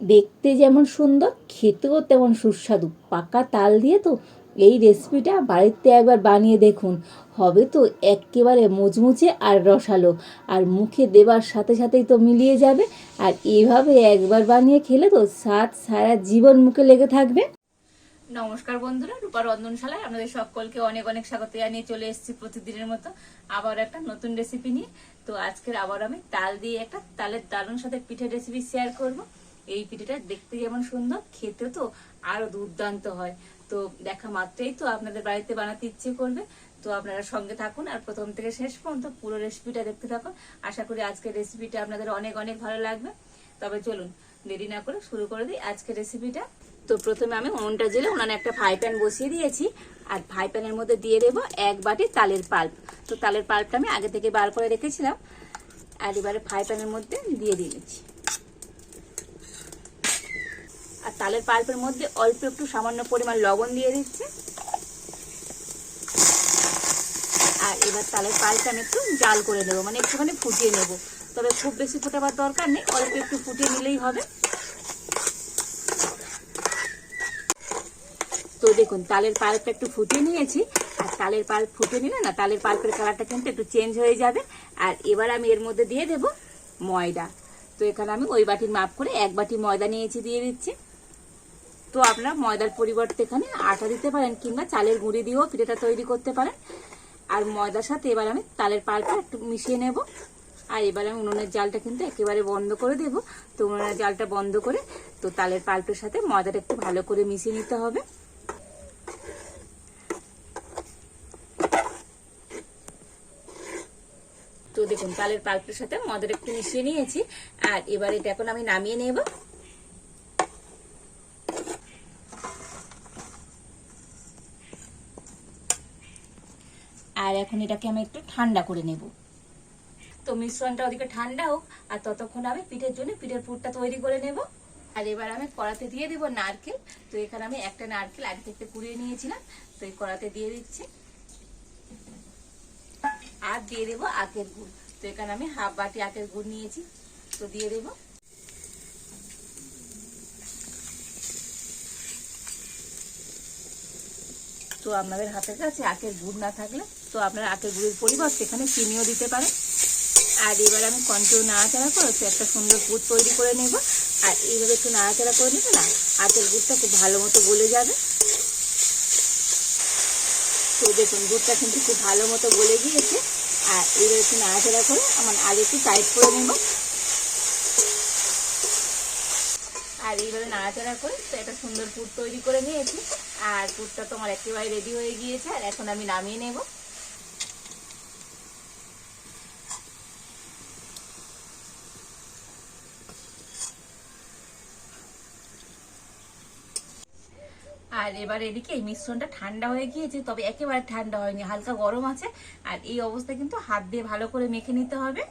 দেখতে যেমন সুন্দর, খেতেও তেমন সুস্বাদু। পাকা তাল দিয়ে তো এই রেসিপিটা বাড়িতে একবার বানিয়ে দেখুন। হবে তো একেবারে মুচমুচে আর রসালো। আর মুখে দেবার সাথে সাথেই তো মিলিয়ে যাবে। আর এভাবে একবার বানিয়ে খেলে তো স্বাদ সারা জীবন মুখে লেগে থাকবে। নমস্কার বন্ধুরা, রূপা রন্ধনশালায় আপনাদের সকলকে অনেক অনেক স্বাগত জানিয়ে চলে এসেছি প্রতিদিনের মতো আবার একটা নতুন রেসিপি নিয়ে। তো আজকের আবার আমি তাল দিয়ে একটা তালের দারুণ সাথে পিঠের রেসিপি শেয়ার করব। এই পিঠেটা দেখতে যেমন সুন্দর খেতে তো আরও দুর্দান্ত হয়। তো দেখা মাত্রই তো আপনাদের বাড়িতে বানাতে ইচ্ছে করবে। তো আপনারা সঙ্গে থাকুন আর প্রথম থেকে শেষ পর্যন্ত পুরো রেসিপিটা দেখতে থাকুন। আশা করি আজকের রেসিপিটা আপনাদের অনেক অনেক ভালো লাগবে। তবে চলুন, দেরি না করে শুরু করে দিই আজকের রেসিপিটা। তো প্রথমে আমি উনুনটা জেলে উনানে একটা ফ্রাই প্যান বসিয়ে দিয়েছি। আর ফ্রাই প্যানের মধ্যে দিয়ে দেবো এক বাটি তালের পাল্প। তো তালের পাল্পটা আমি আগে থেকে বার করে রেখেছিলাম। আর এবারে ফ্রাই প্যানের মধ্যে দিয়ে দিয়েছি আর তালের পাল্পের মধ্যে অল্প একটু সামান্য পরিমাণ লবণ দিয়ে দিচ্ছি। আর এবার তালের পাল্পটা আমি একটু জাল করে নেব মানে একটুখানি ফুটিয়ে নেব। তবে খুব বেশি ফোটাবার দরকার নেই, অল্প একটু ফুটিয়ে নিলেই হবে। তো দেখুন, তালের পাল্পটা একটু ফুটিয়ে নিয়েছি, আর তালের পাল্প ফুটে নিলে না, তালের পাল্পের কালারটা কিন্তু একটু চেঞ্জ হয়ে যাবে। আর এবার আমি এর মধ্যে দিয়ে দেব ময়দা। তো এখানে আমি ওই বাটির মাপ করে এক বাটি ময়দা নিয়েছি, দিয়ে দিচ্ছি। তো আপনারা ময়দার পরিবর্তে এখানে আটা দিতে পারেন কিংবা চালের গুঁড়ি দিয়েও পিঠেটা তৈরি করতে পারেন। আর ময়দার সাথে এবার আমি তালের পাল্পটা একটু মিশিয়ে নেব। আর এবার আমি উনুনের জালটা কিন্তু একেবারে বন্ধ করে দেব। তো উনুনের জালটা বন্ধ করে তো তালের পাল্পের সাথে ময়দাটা একটু ভালো করে মিশিয়ে নিতে হবে। তো দেখুন, তালের পাল্পের সাথে ময়দাটা একটু মিশিয়ে নিয়েছি। আর এবার এটা এখন আমি নামিয়ে নেব। আর এখন এটাকে আমি একটু ঠান্ডা করে নেব। তো মিশ্রণটা ওদিকে ঠান্ডা হোক, আর ততক্ষণ আমি পিঠের জন্য পিঠের পুরটা তৈরি করে নেব। আর এবার আমি কড়াতে দিয়ে দেবো নারকেল। তো এখানে আমি একটা নারকেল আগে থেকে কুড়িয়ে নিয়েছিলাম, তো এই কড়াতে দিয়ে দিচ্ছি। আর দিয়ে দেবো আখের গুড়। তো এখানে আমি হাফ বাটি আখের গুড় নিয়েছি, তো দিয়ে দেবো। তো আপনাদের হাতের কাছে আখের গুড় না থাকলে, তো আপনারা আখের গুড়ের পরিবর্তে এখানে চিনিও দিতে পারেন। আর এবার আমি কন্ট্রোল নাড়াচাড়া করে তো একটা সুন্দর গুড় তৈরি করে নেব। আর এইভাবে একটু নাড়াচাড়া করে নেবে না, আখের গুড়টা খুব ভালো মতো গলে যাবে। তো দেখুন দুধটা কিন্তু খুব ভালো মতো গলে গিয়েছে। আর এইবার একটু নাড়াচাড়া করে আমার আগে একটু টাইট করে নেব। আর এইভাবে নাড়াচাড়া করে তো একটা সুন্দর পুর তৈরি করে নিয়েছি। আর পুরটা তোমার একেবারে রেডি হয়ে গিয়েছে, আর এখন আমি নামিয়ে নেব। আর এবার এদিকে এই মিশ্রণটা ঠান্ডা হয়ে গিয়েছে, তবে একেবারে ঠান্ডা হয়নি, হালকা গরম আছে। আর এই অবস্থায় কিন্তু হাত দিয়ে ভালো করে মেখে নিতে হবে।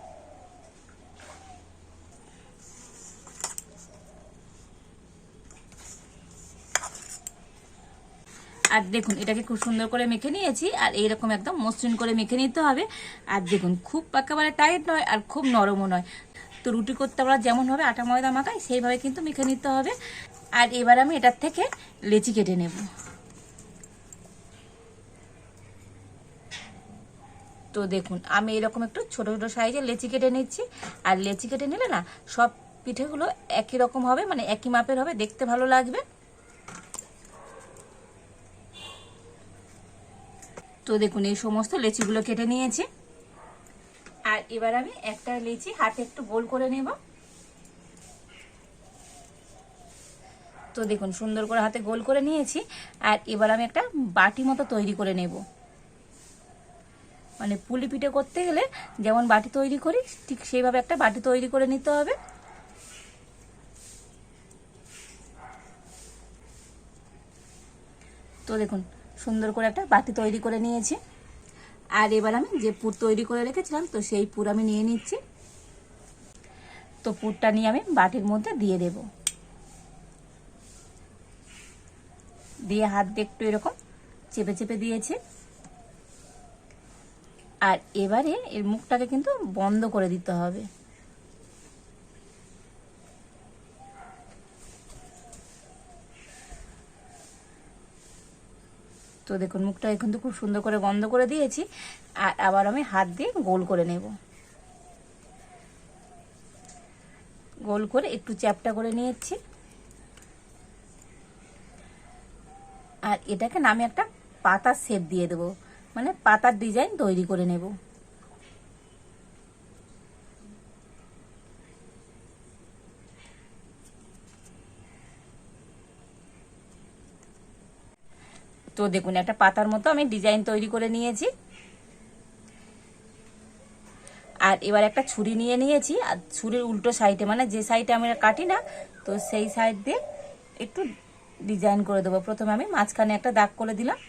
আর দেখুন, এটাকে খুব সুন্দর করে মেখে নিয়েছি, আর এইরকম একদম মসৃণ করে মেখে নিতে হবে। আর দেখুন, খুব একেবারে টাইট নয় আর খুব নরমও নয়। তো রুটি করতে আমরা যেমনভাবে আটা ময়দা মাখাই, সেইভাবে কিন্তু মেখে নিতে হবে। আর এবার আমি এটার থেকে লেচি কেটে নেব। তো দেখুন, আমি এরকম একটু ছোট ছোট সাইজে লেচি কেটে নিচ্ছি। আর লেচি কেটে নিলে না, সব পিঠেগুলো একই রকম হবে মানে একই মাপের হবে, দেখতে ভালো লাগবে। তো দেখুন, এই সমস্ত লেচিগুলো কেটে নিয়েছি। আর এবার আমি একটা লেচি হাতে একটু গোল করে নেব। তো দেখুন, সুন্দর করে হাতে গোল করে নিয়েছি। আর এবার আমি একটা বাটি মতো তৈরি করে নেব। মানে পুলি পিঠে করতে গেলে যেমন বাটি তৈরি করি, ঠিক সেইভাবে একটা বাটি তৈরি করে নিতে হবে। তো দেখুন সুন্দর করে একটা বাটি তৈরি করে নিয়েছি। আর এবার আমি যে পুর তৈরি করে রেখেছিলাম, তো সেই পুর আমি নিয়ে নিচ্ছি। তো পুরটা নিয়ে আমি বাটির মধ্যে দিয়ে দেব। দিয়ে হাত দিয়ে একটু এরকম চেপে চেপে দিয়েছি। আর এবারে এর মুখটাকে কিন্তু বন্ধ করে দিতে হবে। তো দেখুন, মুখটা কিন্তু খুব সুন্দর করে বন্ধ করে দিয়েছি। আর আবার আমি হাত দিয়ে গোল করে নেব। গোল করে একটু চ্যাপটা করে নিয়েছি। আর এটাকে নামে একটা পাতা শেপ দিয়ে দেবো। মানে পাতার ডিজাইন তৈরি করে নেব। তো দেখুন, একটা পাতার মতো আমি ডিজাইন তৈরি করে নিয়েছি। আর এবার একটা ছুরি নিয়ে নিয়েছি, আর ছুরির উল্টো সাইডে মানে যে সাইডে আমি কাটি না, তো সেই সাইড দিয়ে একটু ডিজাইন করে দেবো। প্রথমে আমি মাঝখানে একটা দাগ করে দিলাম।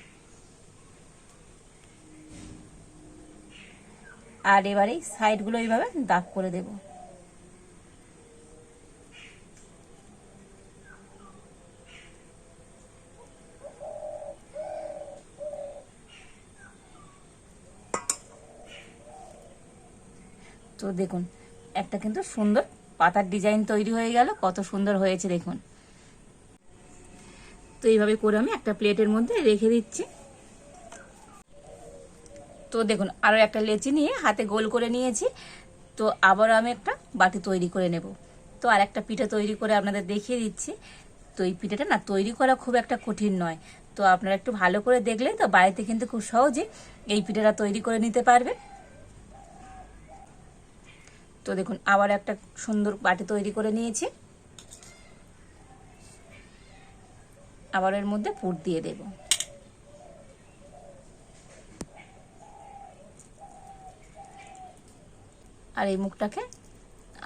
আর এবার এই সাইডগুলো এইভাবে দাগ করে দেব। তো দেখুন, একটা কিন্তু সুন্দর পাতার ডিজাইন তৈরি হয়ে গেল, কত সুন্দর হয়েছে দেখুন। তো এইভাবে করে আমি একটা প্লেটের মধ্যে রেখে দিচ্ছি। তো দেখুন আরও একটা লেচি নিয়ে হাতে গোল করে নিয়েছি। তো আবারও আমি একটা বাটি তৈরি করে নেব। তো আর একটা পিঠে তৈরি করে আপনাদের দেখিয়ে দিচ্ছি। তো এই পিঠেটা না তৈরি করা খুব একটা কঠিন নয়। তো আপনারা একটু ভালো করে দেখলেই তো বাড়িতে কিন্তু খুব সহজে এই পিঠেটা তৈরি করে নিতে পারবে তো দেখুন, আবার একটা সুন্দর বাটি তৈরি করে নিয়েছি। আবার এর মধ্যে পুর দিয়ে দেব। আর এই মুখটাকে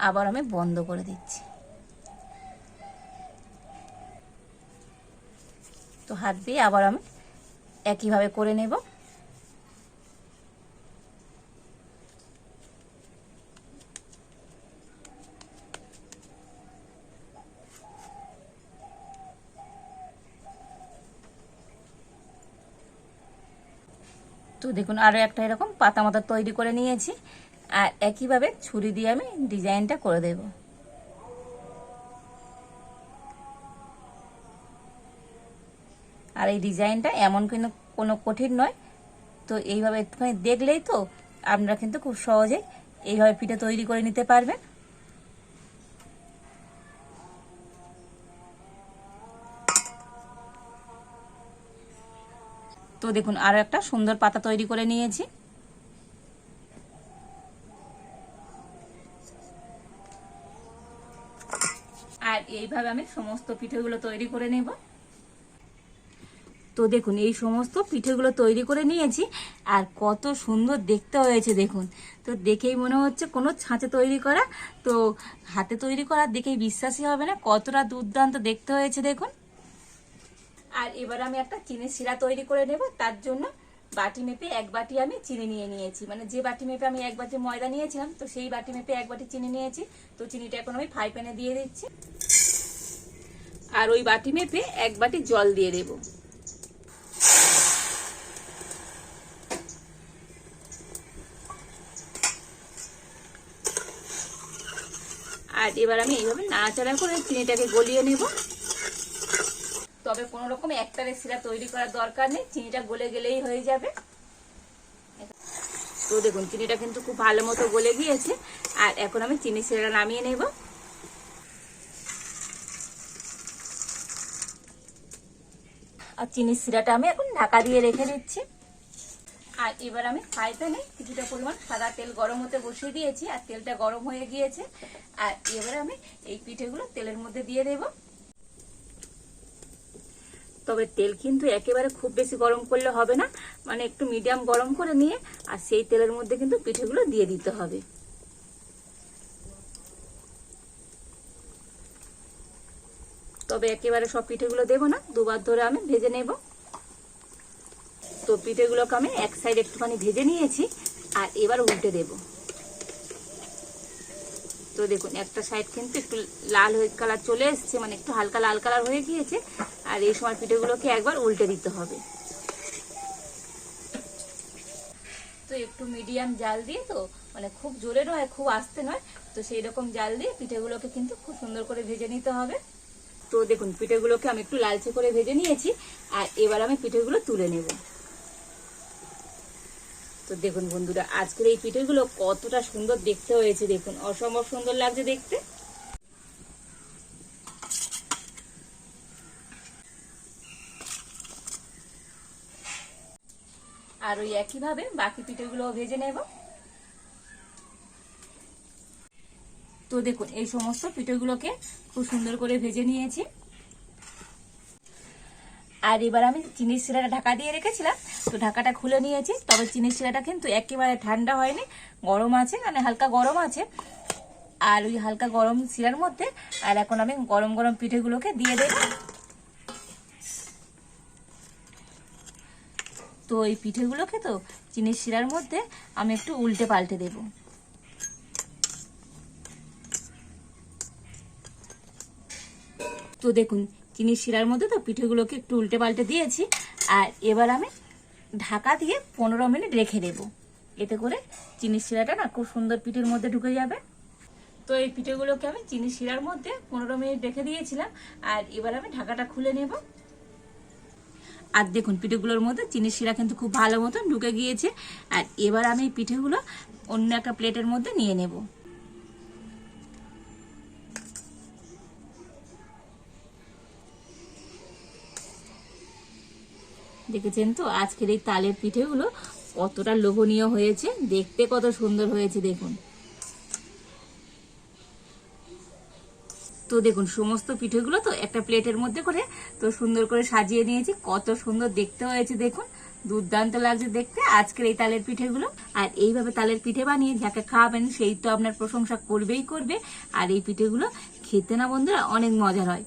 আবার আমি বন্ধ করে দিচ্ছি। তো হাত দিয়ে আবার আমি একইভাবে করে নেব। তো দেখুন আরও একটা এরকম পাতা মাতা তৈরি করে নিয়েছি। আর একইভাবে ছুরি দিয়ে আমি ডিজাইনটা করে দেব। আর এই ডিজাইনটা এমন কিন্তু কোনো কঠিন নয়। তো এইভাবে একটুখানি দেখলেই তো আপনারা কিন্তু খুব সহজে এইভাবে পিঠে তৈরি করে নিতে পারবেন। তো দেখুন আরও একটা সুন্দর পাতা তৈরি করে নিয়েছি। আর এইভাবে আমি সমস্ত পিঠেগুলো তৈরি করে নেব। তো দেখুন, এই সমস্ত পিঠেগুলো তৈরি করে নিয়েছি, আর কত সুন্দর দেখতে হয়েছে, দেখুন। তো দেখেই মনে হচ্ছে কোনো ছাঁচে তৈরি করা। তো হাতে তৈরি করা দেখেই বিশ্বাসই হবে না, কতটা দুর্দান্ত দেখতে হয়েছে, দেখুন। আর এবার আমি একটা চিনি শিরা তৈরি করে নেব, তার জন্য বাটি মেপে এক বাটি আমি চিনি নিয়ে নিয়েছি। মানে যে বাটি মেপে আমি এক বাটি ময়দা নিয়েছিলাম, তো সেই বাটি মেপে এক বাটি চিনি নিয়েছি, তো চিনিটা এখন আমি ফ্রাই প্যানে দিয়ে দিচ্ছি। আর ওই বাটি মেপে এক বাটি জল দিয়ে দেব। আর এবার আমি এইভাবে নাড়াচাড়া করে চিনিটাকে গলিয়ে নেব। তবে কোনো রকম একটা রেসিরা তৈরি করার দরকার নেই, চিনিটা গলে গেলেই হয়ে যাবে। তো দেখুন, চিনিটা কিন্তু খুব ভালো মতো গলে গিয়েছে, আর এখন আমি চিনি শিরাটা নামিয়ে নেব। আর চিনির শিরাটা আমি এখন ঢাকা দিয়ে রেখে দিচ্ছি। আর এবার আমি ফ্রাই প্যানে কিছুটা পরিমাণ সাদা তেল গরম হতে বসিয়ে দিয়েছি, আর তেলটা গরম হয়ে গিয়েছে। আর এবার আমি এই পিঠেগুলো তেলের মধ্যে দিয়ে দেবো। তবে তেল কিন্তু একেবারে খুব বেশি গরম করলে হবে না। মানে একটু মিডিয়াম গরম করে নিয়ে, আর সেই তেলের মধ্যে কিন্তু পিঠেগুলো দিয়ে দিতে হবে। তবে একেবারে সব পিঠেগুলো দেবো না, দুবার ধরে আমি ভেজে নেব। তো পিঠেগুলোকে আমি এক সাইড একটুখানি ভেজে নিয়েছি, আর এবার উল্টে দেবো। তো দেখুন, একটা সাইড কিন্তু একটু লাল হয়ে কালার চলে এসছে মানে একটু হালকা লাল কালার হয়ে গিয়েছে। আর এই সময় পিঠেগুলোকে একবার উল্টে দিতে হবে। তো একটু মিডিয়াম জাল দিয়ে তো মানে খুব জোরে নয় খুব আস্তে নয় তো সেই রকম জাল দিয়ে পিঠেগুলোকে কিন্তু খুব সুন্দর করে ভেজে নিতে হবে। তো দেখুন পিঠেগুলোকে আমি একটু লালচে করে ভেজে নিয়েছি আর এবার আমি পিঠেগুলো তুলে নেব। তো দেখুন বন্ধুরা আজকের এই পিঠেগুলো কতটা সুন্দর দেখতে হয়েছে দেখুন অসম্ভব সুন্দর লাগছে দেখতে। আর ওই একইভাবে বাকি পিঠেগুলো ভেজে নেব। তো দেখুন, এই সমস্ত পিঠেগুলোকে খুব সুন্দর করে ভেজে নিয়েছি। আর এবার আমি চিনির শিরাটা ঢাকা দিয়ে রেখেছিলাম, তো ঢাকাটা খুলে নিয়েছি। তবে চিনির শিরাটা কিন্তু একেবারে ঠান্ডা হয়নি, গরম আছে মানে হালকা গরম আছে। আর ওই হালকা গরম শিরার মধ্যে, আর এখন আমি গরম গরম পিঠেগুলোকে দিয়ে দেব। তো এই পিঠেগুলোকে তো চিনির শিরার মধ্যে আমি একটু উল্টে পাল্টে দেব। তো দেখুন, চিনির শিরার মধ্যে তো পিঠেগুলোকে একটু উল্টে পাল্টে দিয়েছি, আর এবার আমি ঢাকা দিয়ে পনেরো মিনিট রেখে দেব। এতে করে চিনির শিরাটা না খুব সুন্দর পিঠের মধ্যে ঢুকে যাবে। তো এই পিঠেগুলোকে আমি চিনির শিরার মধ্যে পনেরো মিনিট রেখে দিয়েছিলাম, আর এবার আমি ঢাকাটা খুলে নেব। আর দেখুন, পিঠেগুলোর মধ্যে চিনির শিরা কিন্তু খুব ভালো মতন ঢুকে গিয়েছে। আর এবার আমি পিঠেগুলো অন্য একটা প্লেটের মধ্যে নিয়ে নেব। দেখেছেন তো? আজকের এই তালের পিঠেগুলো কতটা লোভনীয় হয়েছে। দেখতে কত সুন্দর হয়েছে, দেখুন। তো দেখুন, সমস্ত পিঠেগুলো তো একটা প্লেটের মধ্যে করে তো সুন্দর করে সাজিয়ে নিয়েছি। কত সুন্দর দেখতে হয়েছে, দেখুন। দুর্দান্ত লাগছে দেখতে। আজকের এই তালের পিঠেগুলো। আর এইভাবে তালের পিঠে বানিয়ে যাকে খাওয়াবেন সেই তো আপনার প্রশংসা করবেই করবে। আর এই পিঠেগুলো খেতে না বন্ধুরা অনেক মজার হয়।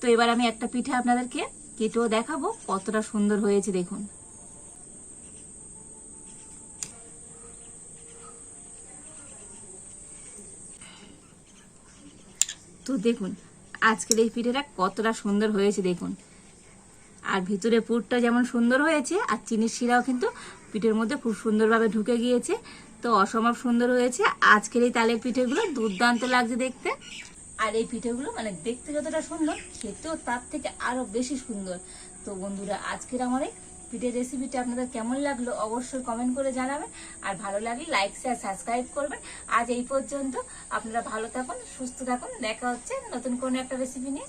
তো এবার আমি একটা পিঠে আপনাদেরকে কেটেও দেখাবো কতটা সুন্দর হয়েছে, দেখুন। তো দেখুন, আজকের এই পিঠেটা কতটা সুন্দর হয়েছে দেখুন। আর ভিতরে পুরটা যেমন সুন্দর হয়েছে, আর চিনির শিরাও কিন্তু পিঠের মধ্যে খুব সুন্দরভাবে ঢুকে গিয়েছে। তো অসম্ভব সুন্দর হয়েছে। আজকের এই তালের পিঠেগুলো দুর্দান্ত লাগছে দেখতে। আর এই পিঠেগুলো মানে দেখতে যতটা সুন্দর খেতেও তার থেকে আরও বেশি সুন্দর। তো বন্ধুরা, আজকের আমার এই পিঠের রেসিপিটা আপনাদের কেমন লাগল অবশ্যই কমেন্ট করে জানাবেন। আর ভালো লাগলে লাইক শেয়ার সাবস্ক্রাইব করবেন। আজ এই পর্যন্ত আপনারা ভালো থাকুন, সুস্থ থাকুন। দেখা হচ্ছে নতুন কোনো একটা রেসিপি নিয়ে।